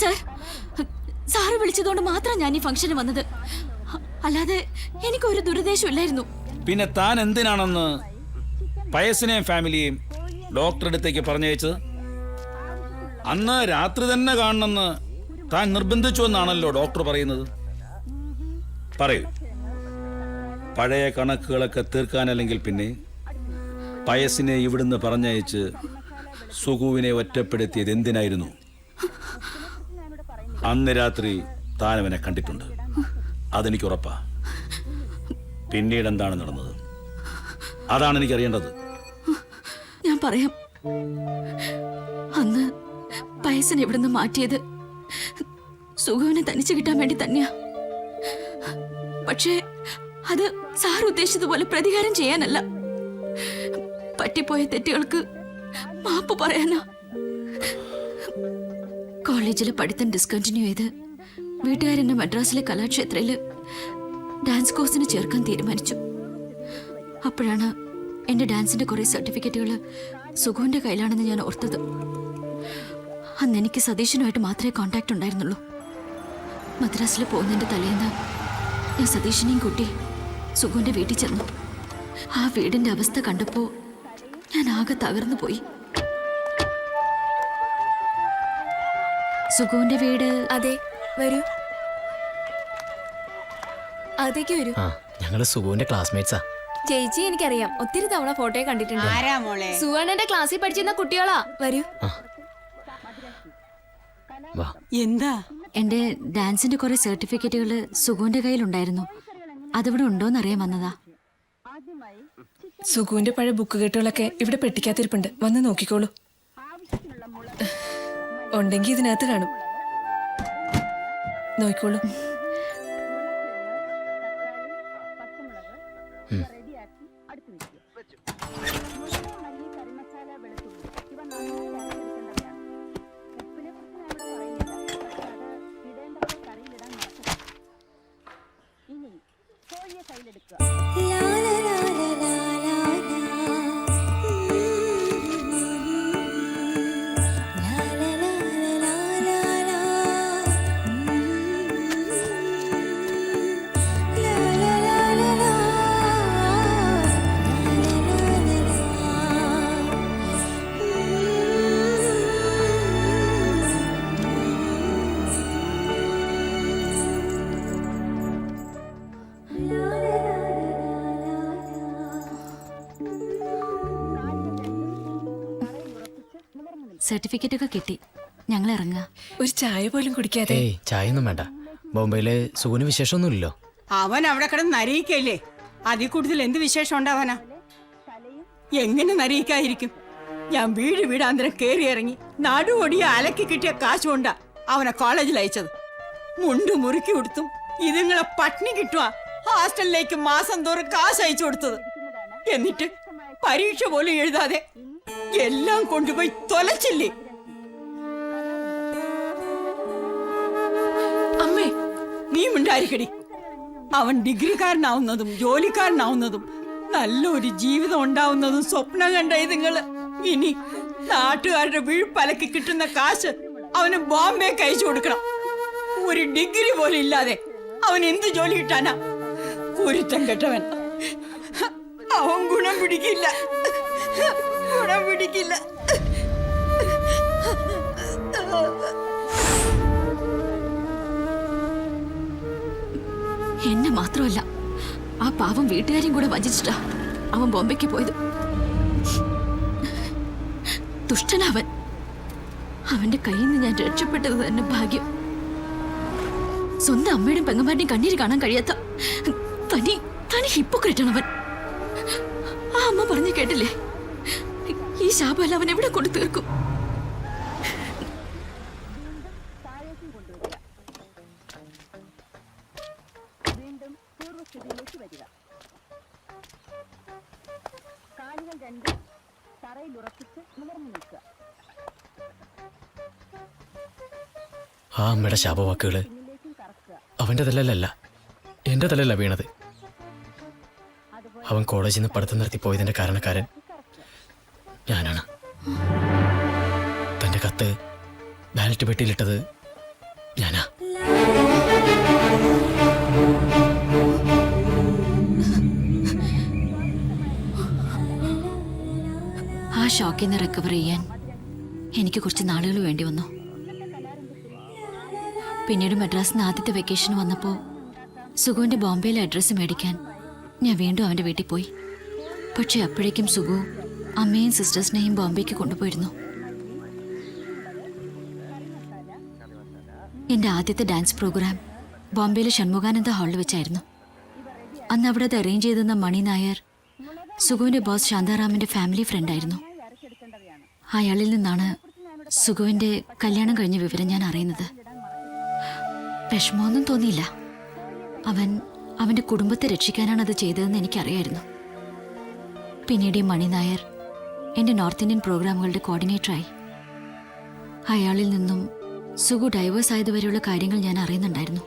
Sir. Sir വിളിച്ചതുകൊണ്ട് മാത്രം ഞാൻ ഈ ഫംഗ്ഷന് വന്നത്. അല്ലാതെ എനിക്കൊരു ദുരുദ്ദേശം ഇല്ലായിരുന്നു. പിന്നെ താൻ എന്തിനാണെന്ന് പയസിനെയും ഫാമിലിയെയും ഡോക്ടറെ അടുത്തേക്ക് പറഞ്ഞയച്ചത് അന്ന് രാത്രി തന്നെ കാണണമെന്ന് താൻ നിർബന്ധിച്ചു എന്നാണല്ലോ ഡോക്ടർ പറയുന്നത്. പറയൂ. പഴയ കണക്കുകളൊക്കെ തീർക്കാനല്ലെങ്കിൽ പിന്നെ പയസിനെ ഇവിടുന്ന് പറഞ്ഞയച്ച് സുഖുവിനെ ഒറ്റപ്പെടുത്തിയത് എന്തിനായിരുന്നു? അന്ന് രാത്രി താൻ അവനെ കണ്ടിട്ടുണ്ട്. അതെനിക്ക് ഉറപ്പാ പിന്നീട് എന്താണ് നടന്നത്? അതാണ് എനിക്ക് അറിയേണ്ടത് ഞാൻ പറയാം. അന്ന് പയസിനെ ഇവിടുന്ന് മാറ്റിയത് സുഖവിനെ തനിച്ചു കിട്ടാൻ വേണ്ടി തന്നെയാ. പക്ഷേ അത് സാർ ഉദ്ദേശിച്ചതുപോലെ പ്രതികാരം ചെയ്യാനല്ല. പറ്റിപ്പോയ തെറ്റുകൾക്ക് മാപ്പ് പറയാനാ. കോളേജിലെ പഠിത്തം ഡിസ്കണ്ടിന്യൂ ചെയ്ത് വീട്ടുകാരെന്നെ മദ്രാസിലെ കലാക്ഷേത്രയിൽ ഡാൻസ് കോഴ്സിന് ചേർക്കാൻ തീരുമാനിച്ചു. അപ്പോഴാണ് എന്റെ ഡാൻസിന്റെ കുറേ സർട്ടിഫിക്കറ്റുകൾ സുഖുവിന്റെ കയ്യിലാണെന്ന് ഞാൻ ഓർത്തത്. അന്ന് എനിക്ക് സതീഷിനുമായിട്ട് മാത്രമേ കോണ്ടാക്ട് ഉണ്ടായിരുന്നുള്ളൂ. മദ്രാസിൽ പോകുന്നതിന്റെ തലേന്ന് ഞാൻ സതീഷിനെയും കൂട്ടി സുഖുവിന്റെ വീട്ടിൽ ചെന്നു. ആ വീടിന്റെ അവസ്ഥ കണ്ടപ്പോൾ ഞാൻ ആകെ തകർന്നു പോയി സുഖുവിന്റെ വീട്. അതെ വരൂ. അതേക്ക് വരൂ. ആ ഞങ്ങൾ സുഖുവിന്റെ ക്ലാസ്മേറ്റ്സാ ചേച്ചി എനിക്കറിയാം. ഒത്തിരി തവണ ഫോട്ടോ കണ്ടിട്ടുണ്ട്. ആരാ മോളെ? സുവർണന്റെ ക്ലാസ്സിൽ പഠിച്ചിരുന്ന കുട്ടികളാ. വരൂ. വാ. എന്താ? എന്റെ ഡാൻസിന്റെ കുറെ സർട്ടിഫിക്കറ്റുകൾ സുഖുവിന്റെ കയ്യിലുണ്ടായിരുന്നു. അതിവിടെ ഉണ്ടോന്ന് അറിയാൻ വന്നതാ. സുഖുവിന്റെ പഴയ ബുക്ക് കെട്ടുകളൊക്കെ ഇവിടെ പെട്ടിക്കാത്തിരിപ്പുണ്ട് വന്ന് നോക്കിക്കോളൂ. ഉണ്ടെങ്കിൽ ഇതിനകത്ത് കാണും. നോക്കിക്കോളൂ. സർട്ടിഫിക്കറ്റ് ഒക്കെ കിട്ടി. ഞങ്ങൾ ഇറങ്ങുക. ഒരു ചായ പോലും കുടിക്കാതെ. ഏയ് ചായ ഒന്നും വേണ്ട. ബോംബെയിൽ സുഖന് വിശേഷമൊന്നുമില്ലല്ലോ. അവൻ അവിടെ കിടന്ന് നരയിക്കല്ലേ അതിൽ കൂടുതൽ എന്ത് വിശേഷം ഉണ്ടാവാനാ എങ്ങനെ നരിയിക്കായിരിക്കും ഞാൻ വീട് വീടാന്തരം കയറി ഇറങ്ങി നടുവൊടിയ അലക്കി കിട്ടിയ കാശുകൊണ്ടാ അവനെ കോളേജിൽ അയച്ചത്. മുണ്ട് മുറുക്കി കൊടുത്തും ഇതുങ്ങളെ പട്ടിണി കിട്ടുവാ. ഹോസ്റ്റലിലേക്ക് മാസം തോറും കാശ് അയച്ചു കൊടുത്തത്. എന്നിട്ട് പരീക്ഷ പോലും എഴുതാതെ എല്ലാം കൊണ്ടുപോയി തൊലച്ചില്ലേ? അമ്മേ നീ മിണ്ടായിരിക്കടി. അവൻ ഡിഗ്രിക്കാരനാവുന്നതും ജോലിക്കാരനാവുന്നതും നല്ലൊരു ജീവിതം ഉണ്ടാവുന്നതും സ്വപ്നം കണ്ട ഇതുങ്ങൾ. ഇനി നാട്ടുകാരുടെ വീഴ്പലക്ക് കിട്ടുന്ന കാശ് അവന് ബോംബെ കഴിച്ചു കൊടുക്കണം. ഒരു ഡിഗ്രി പോലും ഇല്ലാതെ അവൻ എന്ത് ജോലി കിട്ടാനാ? കുരുത്തം കെട്ടവൻ. അവൻ ഗുണം പിടിക്കില്ല. ഗുണം പിടിക്കില്ല. എന്നെ മാത്രമല്ല ആ പാവം വീട്ടുകാരെയും കൂടെ വഞ്ചിച്ചിട്ടാ അവൻ ബോംബെക്ക് പോയത്. ദുഷ്ടനവൻ. അവന്റെ കയ്യിൽ നിന്ന് ഞാൻ രക്ഷപ്പെട്ടത് തന്നെ ഭാഗ്യം. സ്വന്തം അമ്മയുടെയും പെങ്ങന്മാരുടെയും കണ്ണീര് കാണാൻ കഴിയാത്ത തനി തനി ഹിപ്പോക്രറ്റാണ് അവൻ ആ അമ്മ പറഞ്ഞു കേട്ടില്ലേ? ഈ ശാപമല്ല അവൻ എവിടെ കൊണ്ടു തീർക്കും? ആ അമ്മയുടെ ശാപവാക്കുകൾ അവന്റെ തലയിലല്ല എന്റെ തലല്ല വീണത്. അവൻ കോളേജിൽ നിന്ന് പഠിത്തം നിർത്തി പോയതിന്റെ കാരണക്കാരൻ ഞാനാണ്. തന്റെ കത്ത് ബാലറ്റ് പെട്ടിയിലിട്ടത് ഞാനാ. ആ ഷോക്കിൽ നിന്ന് റിക്കവർ ചെയ്യാൻ എനിക്ക് കുറച്ച് നാളുകൾ വേണ്ടി വന്നു. പിന്നീട് മദ്രാസിൽ നിന്ന് ആദ്യത്തെ വെക്കേഷൻ വന്നപ്പോൾ സുഗുവിന്റെ ബോംബെയിലെ അഡ്രസ്സ് മേടിക്കാൻ ഞാൻ വീണ്ടും അവന്റെ വീട്ടിൽ പോയി. പക്ഷേ അപ്പോഴേക്കും സുഗു അമ്മയും സിസ്റ്റേഴ്സിനെയും ബോംബെക്ക് കൊണ്ടുപോയിരുന്നു. എന്റെ ആദ്യത്തെ ഡാൻസ് പ്രോഗ്രാം ബോംബെയിലെ ഷൺമുഖാനന്ദ ഹാളിൽ വെച്ചായിരുന്നു. അന്ന് അവിടെ അത് അറേഞ്ച് ചെയ്തിരുന്ന മണി നായർ സുഗുവിന്റെ ബോസ് ശാന്താറാമിന്റെ ഫാമിലി ഫ്രണ്ടായിരുന്നു അയാളിൽ നിന്നാണ് സുഗുവിന്റെ കല്യാണം കഴിഞ്ഞ വിവരം ഞാൻ അറിയുന്നത്. വിഷമമൊന്നും തോന്നിയില്ല. അവൻ അവന്റെ കുടുംബത്തെ രക്ഷിക്കാനാണ് അത് ചെയ്തതെന്ന് എനിക്കറിയായിരുന്നു. പിന്നീട് മണി നായർ എന്റെ നോർത്ത് ഇന്ത്യൻ പ്രോഗ്രാമുകളുടെ കോർഡിനേറ്ററായി. അയാളിൽ നിന്നും സുഗു ഡൈവേഴ്സ് ആയതുവരെയുള്ള കാര്യങ്ങൾ ഞാൻ അറിയുന്നുണ്ടായിരുന്നു.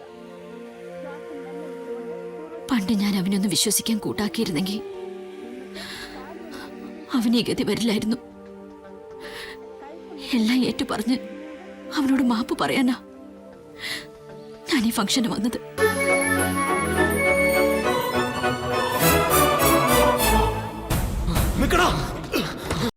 പണ്ട് ഞാൻ അവനൊന്ന് വിശ്വസിക്കാൻ കൂട്ടാക്കിയിരുന്നെങ്കിൽ അവന് ഗതി വരില്ലായിരുന്നു. എല്ലാം ഏറ്റു പറഞ്ഞ് അവനോട് മാപ്പ് പറയാനാ ഞാൻ ഈ ഫംഗ്ഷന് വന്നത്.